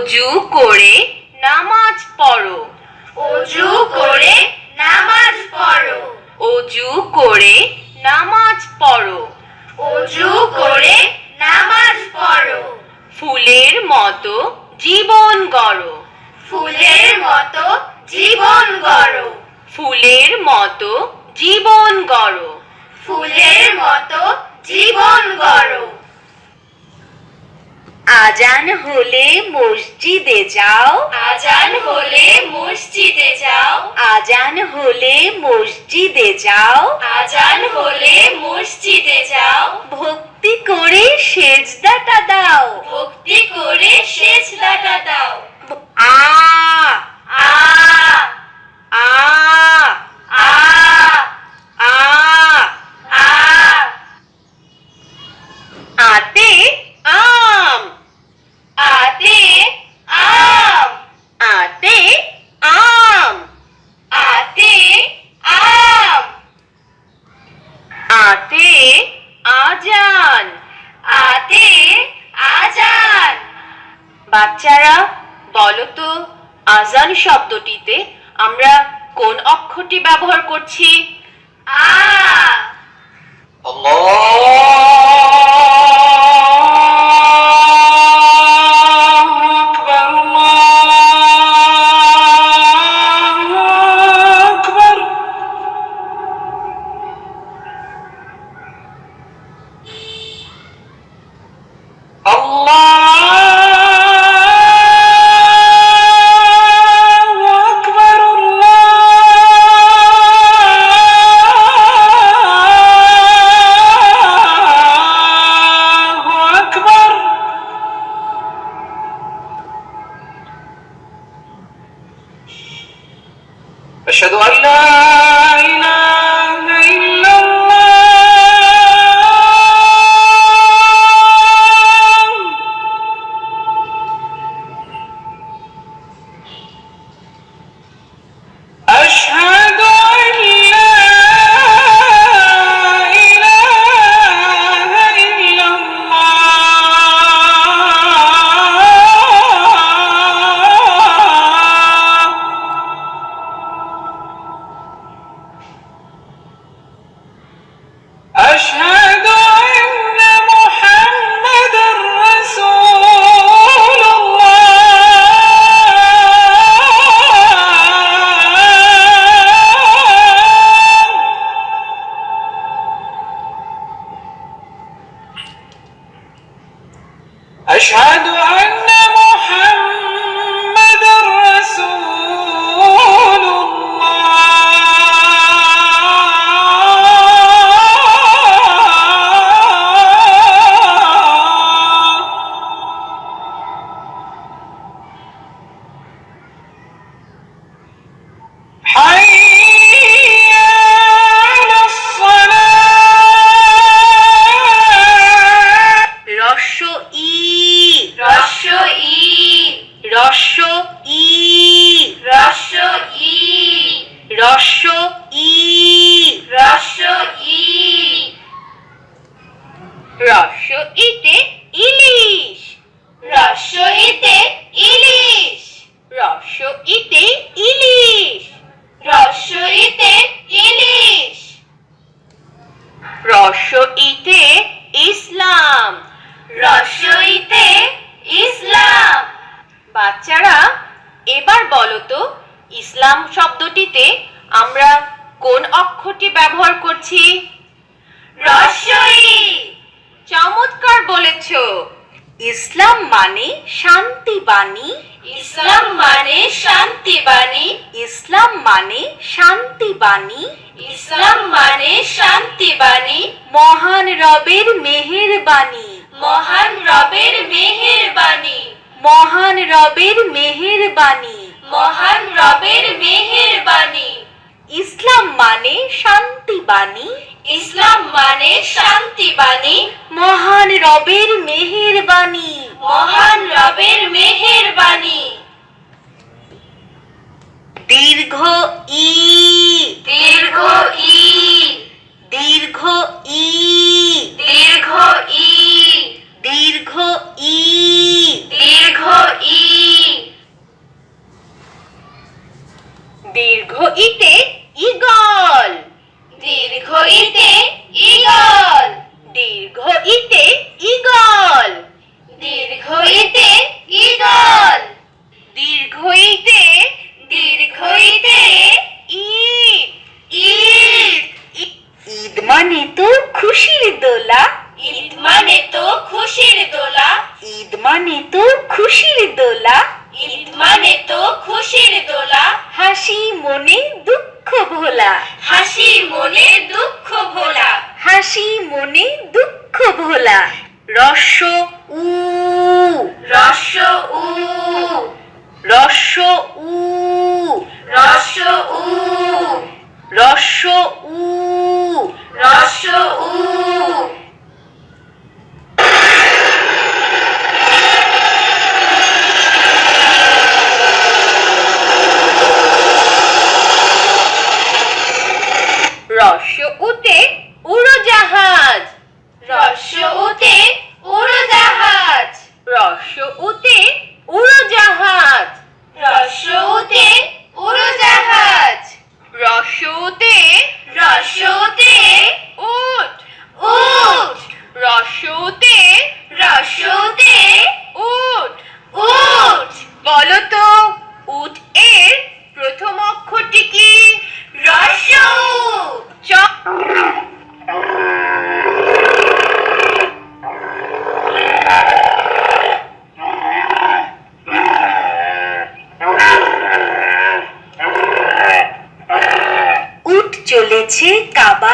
অজু করে নামাজ পড়ো। অজু করে নামাজ পড়ো। অজু করে নামাজ পড়ো। অজু করে নামাজ পড়ো। ফুলের মতো জীবন গড়ো। ফুলের মতো জীবন গড়ো। ফুলের মতো জীবন গড়ো। ফুলের মতো জীবন গড়ো। আজান হলে মসজিদে যাও। আজান হলে মসজিদে যাও। আজান হলে মসজিদে যাও। আজান হলে মসজিদে যাও। ভক্তি করে সেজদাটা দাও। ভক্তি করে সেজদাটা দাও। আ أشهد أن মহান রবের মেহের বাণী মহান রবের মেহের বাণী মহান রবের মেহের বাণী ইসলাম মানে শান্তি বাণী। ইসলাম মানে শান্তি বাণী। মহান রবের মেহের বাণী মহান রবের মেহের বাণী দীর্ঘ ই। দীর্ঘ ই। দীর্ঘ ই। দীর্ঘ ই। দীর্ঘ ই। দীর্ঘ ইতে ইগল দীর্ঘ ইতে ইগল দীর্ঘ ইতে ই চলেছে কাবার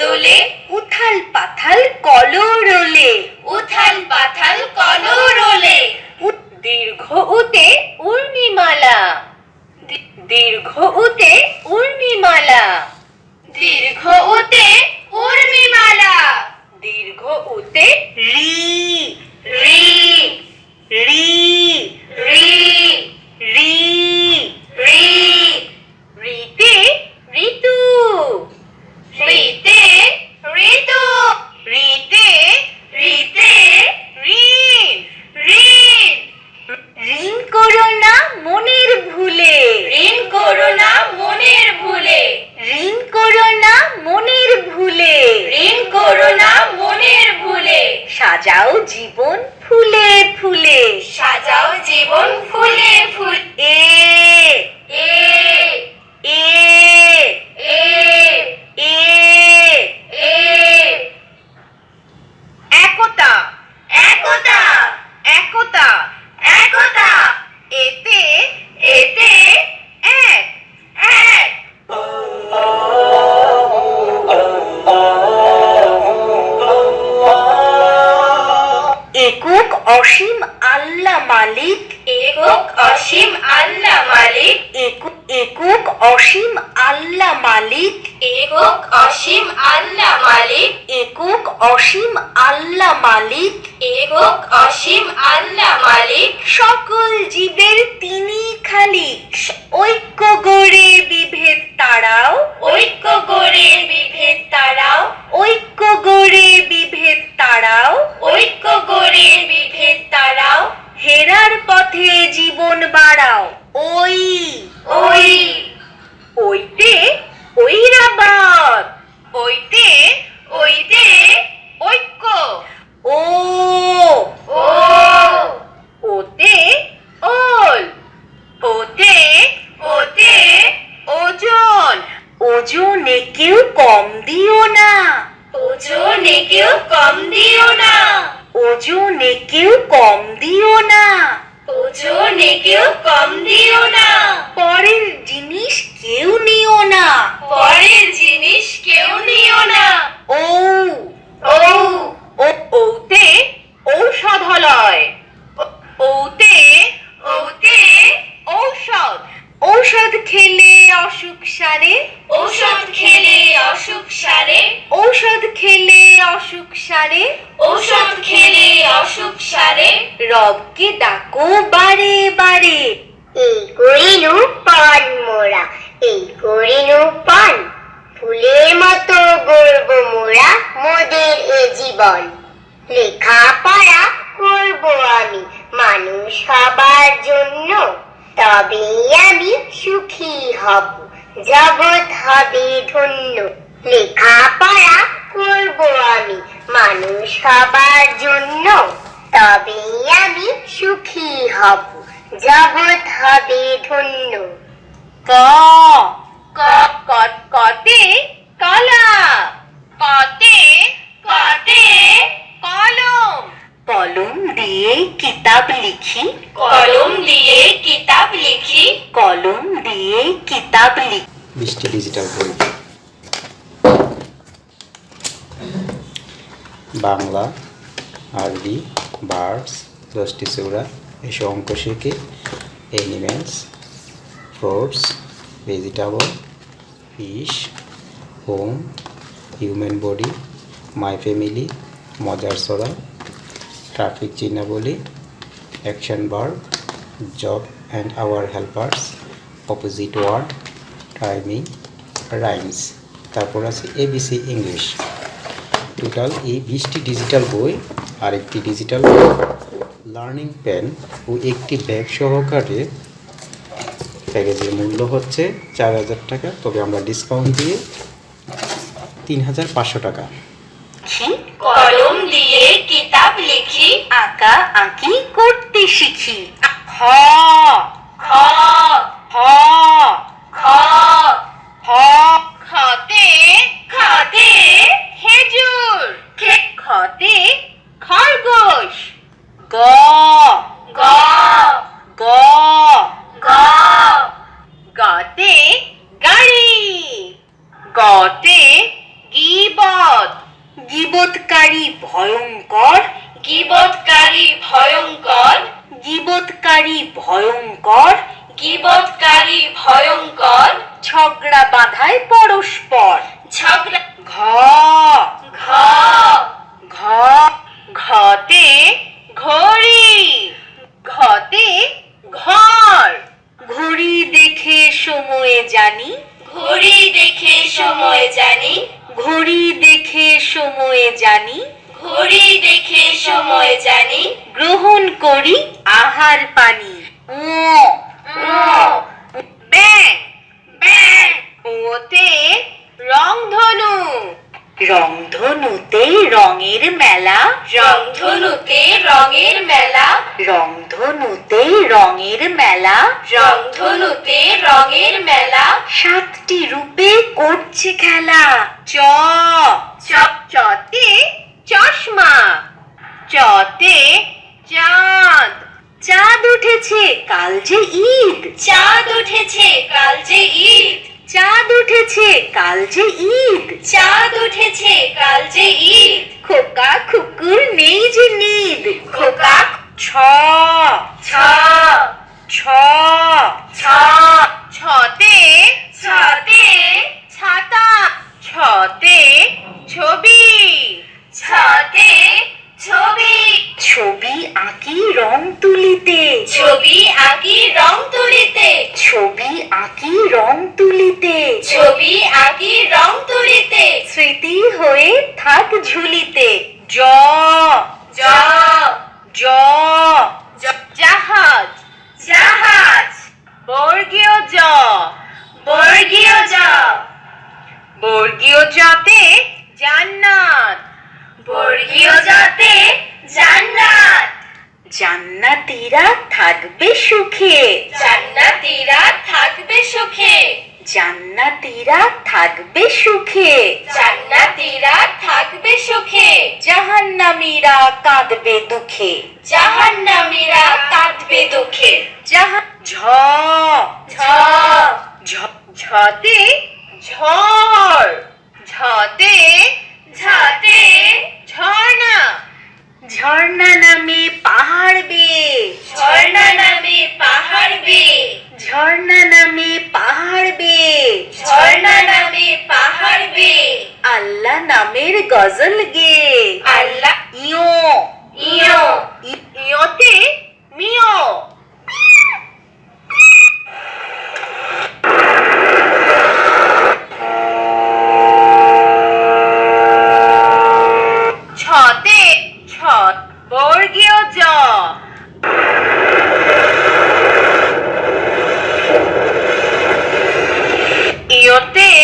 দোলে উথাল পাথাল কলরোলে। উথাল পাথাল কলরোলে। দীর্ঘ উতে উর্মিমালা দীর্ঘ উতে উর্মিমালা দীর্ঘ উতে উর্মিমালা দীর্ঘ উতে রি। রি। রি। রি রি রিতে ঋতু রিতে ঋতু রিতে রিতে ঋণ ঋণ ঋণ করো না মনের ভুলে ঋণ করো না মনের ভুলে ঋণ করো না মনের ভুলে ঋণ করো না মনের ভুলে সাজাও জীবন ফুলে ফুলে সাজাও জীবন ফুলে ফুল। অসীম আল্লাহ মালিক। একক অসীম আল্লাহ মালিক। একক অসীম আল্লাহ মালিক। সকল জীবের তিনি খালিক ঐক্য গড়ে বিভেদ তারাও। ঐক্য গড়ে বিভেদ তারাও। ঐক্য গড়ে বিভেদ তারাও। ঐক্য গড়ে বিভেদ তারাও। হেরার পথে জীবন বাড়াও। ওই। ওই। ওইতে ঐরাবাদ। ওইতে ওইতে ঐক্য। ও। ও। ওতে ওল। ওতে ওতে ওজন। ওজনে কেউ কম দিও না। ওজনে কেউ কম দিও না। ওজনে কেউ কম দিও না। ওজনে কেউ কম দিও না। পরের জিনিস কেউ নিও না। পরের জিনিস কেউ নিও না। ও ও ও ওতে ঔষধালয় ওতে ওতে ঔষধ। ঔষধ খেলে অসুখ সারে। ঔষধ খেলে অসুখ সারে। ঔষধ খেলে অসুখ সারে। ঔষধ খেলে অসুখ সারে। রবকে ডাকো বারে বারে। এই করিনু পান মোরা এই করিনু পান। ফুলের মতো গর্ব মোরা মোদের এ জীবন। লেখা লেখাপড়া করব আমি মানুষ হবার জন্য। তবেই আমি সুখী হব। জগৎ হবে ধন্য। লেখাপড়া করব আমি মানুষ হবার জন্য। তবেই আমি সুখী হব। জগৎ হবে ধন্য। ক। ক, ক- কতে কলা। কতে কতে কলম। কলম দিয়ে কিতাব লিখি। কলম দিয়ে কিতাব লিখি। কলম দিয়ে কিতাব লিখি। বৃষ্টি ডিজিটাল বই বাংলা আরবি বার্ডস দশটি চৌড়া এসব অঙ্ক শিখে। Animals fruits vegetable fish home human body my family মজার সরা traffic চিহ্নাবলী action bar job and our helpers opposite word timing rhymes তারপর আছে এবিসি ইংলিশ টোটাল এই বিশটি ডিজিটাল বই আর একটি ডিজিটাল লার্নিং পেন ও একটি ব্যাগ সহকারে প্যাকেজের মূল্য হচ্ছে চার হাজার টাকা, তবে আমরা ডিসকাউন্ট দিয়ে তিন হাজার পাঁচশো টাকা। কলম দিয়ে কিতাব লিখি আঁকা আঁকি করতে শিখি। খ। খ। খ। খ। খ। খতে খাতে খেজুর। খে- খতে খরগোশ। গ। গ। গ। গ। গতে গাড়ি। গতে গিবত। গিবতকারী ভয়ঙ্কর। গিবৎকারী ভয়ঙ্কর। জীবৎকারী ভয়ঙ্কর। গিবৎকারী ভয়ঙ্কর। ঝগড়া বাঁধায় পরস্পর করছে খেলা। চ। চ। চতে চশমা। চতে চাঁদ। চাঁদ উঠেছে কাল যে ঈদ। চাঁদ উঠেছে কাল যে ঈদ। চাঁদ উঠেছে কাল যে ঈদ। চাঁদ উঠেছে কাল যে ঈদ। খোকা খুকুর নেই যে নিদ। খোকা ছ। ছ। ছ। ছ। ছতে ছতে ছাতা। ছতে ছবি। ছতে ছবি। ছবি আঁকি রং তুলিতে। ছবি আঁকি রং তুলিতে। ছবি আঁকি রং তুলিতে। ছবি আঁকি রং তুলিতে। স্মৃতি হয়ে থাক ঝুলিতে। জ। জ। জ। জাহাজ। জাহাজ। বর্গীয় জ। বর্গীয় জ। বর্গীয় জতে জান্নাত। বর্গীয় জতে জান্নাত। জান্নাতীরা থাকবে সুখে। জান্নাতীরা থাকবে সুখে। জান্নাতীরা থাকবে সুখে। জান্নাতীরা থাকবে সুখে। জাহান্নামীরা কাঁদবে দুঃখে। জাহান্নামীরা কাঁদবে দুঃখে। জাহা ঝ। ঝ। ঝ- ঝতে ঝড়। ঝতে ঝতে ঝর্ণা। ঝর্ণা নামে পাহাড় বে। ঝর্ণা নামে পাহাড় বে। ঝর্ণা নামে পাহাড় বে। ঝর্ণা নামে পাহাড় বে। আল্লাহ নামের গজল গে। আল্লাহ ইয়ো। ইয়ো। ই- ইয়তে অন্ত্যস্তীয়তে norte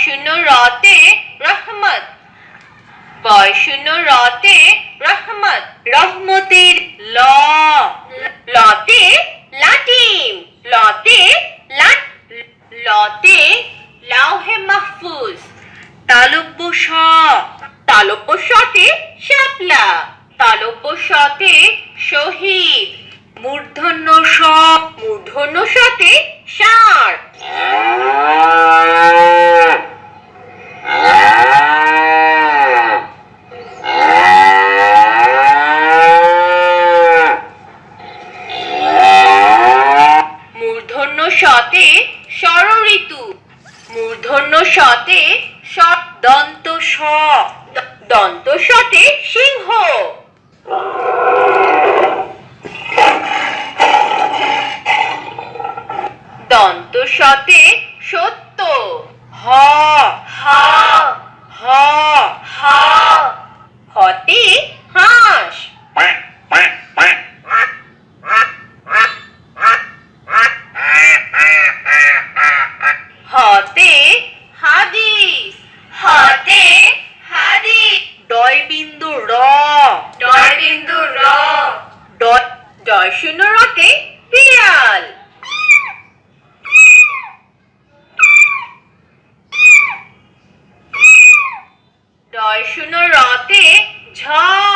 বয়সুন রতে রহমত। বয়সুন রতে রহমত। রহমতের ল। লতে লাটিম। লতে লাট লতে লাউহে মাহফুজ। তালব্য স তালব্য সতে শাপলা। তালব্য সতে শহীদ। মূর্ধন্য স মূর্ধন্য সতে ষাঁড় মূর্ধন্য সতে ষড়ঋতু, মূর্ধন্য সতে স দন্ত স, দন্ত সতে সিংহ। দন্ত সতে সত্য। হ। হ। হ। হ। হতে হাঁস। হতে হাদিস। হতে হাদিস। ডয় বিন্দু র। ডয় বিন্দু র। ডয় শূন্য রতে পিয়াল। জয় শুনো রথে ঝড়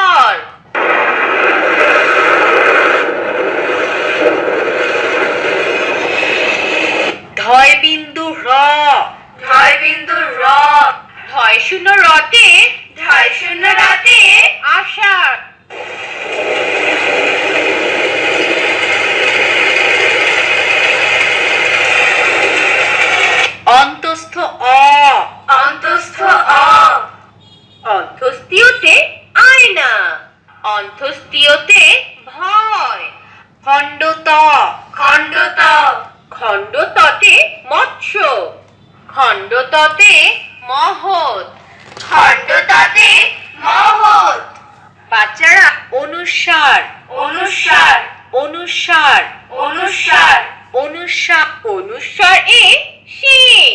খণ্ডততে মহৎ। খণ্ডততে মহৎ। বাচ্চারা অনুসার। অনুসার। অনুসার। অনুসার। অনুসার। অনুসার এ সিং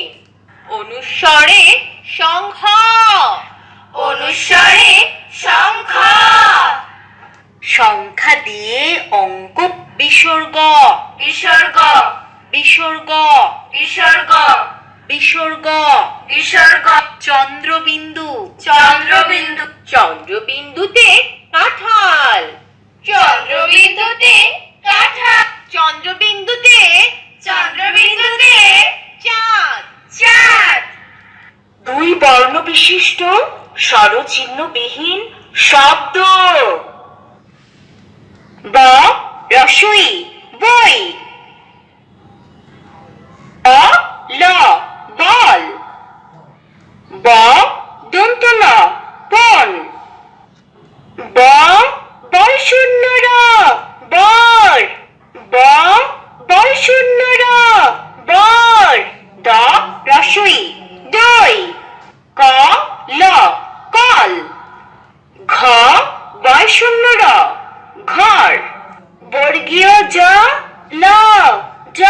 অনুস্বরে সংঘ অনুসারে শঙ্খ। সংখ্যা দিয়ে অঙ্ক বিসর্গ। বিসর্গ। বিসর্গ। বিসর্গ। বিসর্গ। বিসর্গ। চন্দ্রবিন্দু। চন্দ্রবিন্দু। চন্দ্রবিন্দুতে কাঁঠাল। চন্দ্রবিন্দুতে কাঠা চন্দ্রবিন্দুতে চন্দ্রবিন্দুতে চাঁদ। চাঁদ। দুই বর্ণ বিশিষ্ট স্বরচিহ্নবিহীন শব্দ। ব রসই বই। অ ল। বল ব দন্তলা বল ব বল শূন্য র বর ব বল শূন্য র বর দ রসই দই ক, ল, কল। ঘ বল শূন্য র ঘর। বর্গীয় জ ল জ